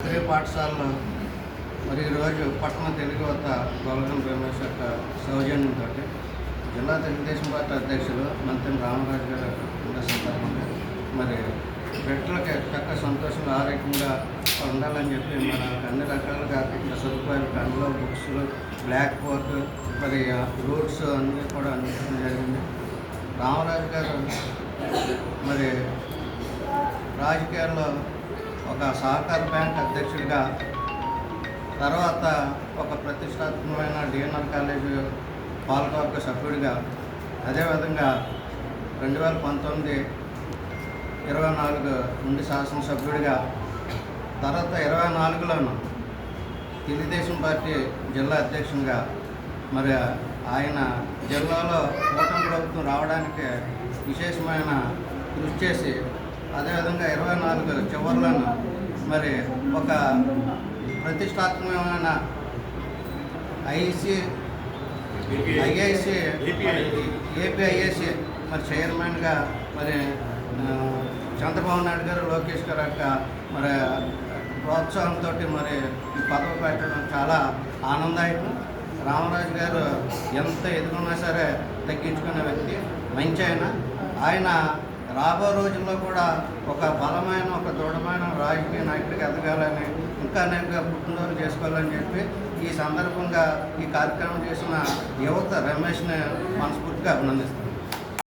తెలుగు పాఠశాలలో మరి ఈరోజు పట్టణ తెలుగు వద్ద గోల్గన్ రమేష్ యొక్క సౌజన్యంతో జిల్లా తెలుగుదేశం పార్టీ అధ్యక్షులు మంత్రి రామరాజు గారు ఉన్న సందర్భంగా మరి బిడ్డలకి చక్క సంతోషంగా ఆరోగ్యంగా ఉండాలని చెప్పి మన అన్ని రకాలుగా సదుపాయాలు కన్నులో బుక్స్ బ్లాక్ బోర్డ్ మరి రూట్స్ అన్నీ కూడా అందించడం జరిగింది. రామరాజు గారు మరి రాజకీయాల్లో ఒక సహకార బ్యాంక్ అధ్యక్షుడిగా తర్వాత ఒక ప్రతిష్టాత్మకమైన డిఎన్ఆర్ కాలేజ్ పాలకవర్గ సభ్యుడిగా అదేవిధంగా రెండు వేల పంతొమ్మిది ఇరవై నాలుగు నుండి శాసనసభ్యుడిగా తర్వాత ఇరవై నాలుగులోను తెలుగుదేశం పార్టీ జిల్లా అధ్యక్షునిగా మరి ఆయన జిల్లాలో కూటమి ప్రభుత్వం రావడానికి విశేషమైన కృషి చేసి అదేవిధంగా ఇరవై నాలుగు చివరిలో మరి ఒక ప్రతిష్టాత్మకమైన ఐసి ఐఐసి ఏపీఐఏసి మరి చైర్మన్గా మరి చంద్రబాబు నాయుడు గారు లోకేష్ గారు యొక్క మరి ప్రోత్సాహంతో మరి ఈ పదవి పెట్టడం చాలా ఆనందాయకం రామరాజు గారు ఎంత ఎదుగున్నా సరే తగ్గించుకునే వ్యక్తి మంచి ఆయన. ఆయన రాబో రోజుల్లో కూడా ఒక బలమైన ఒక దృఢమైన రాజకీయ నాయకుడికి ఎదగాలని ఇంకా నేను పుట్టినరోజు చేసుకోవాలని చెప్పి ఈ సందర్భంగా ఈ కార్యక్రమం చేసిన యువత రమేష్ని మనస్ఫూర్తిగా అభినందిస్తాను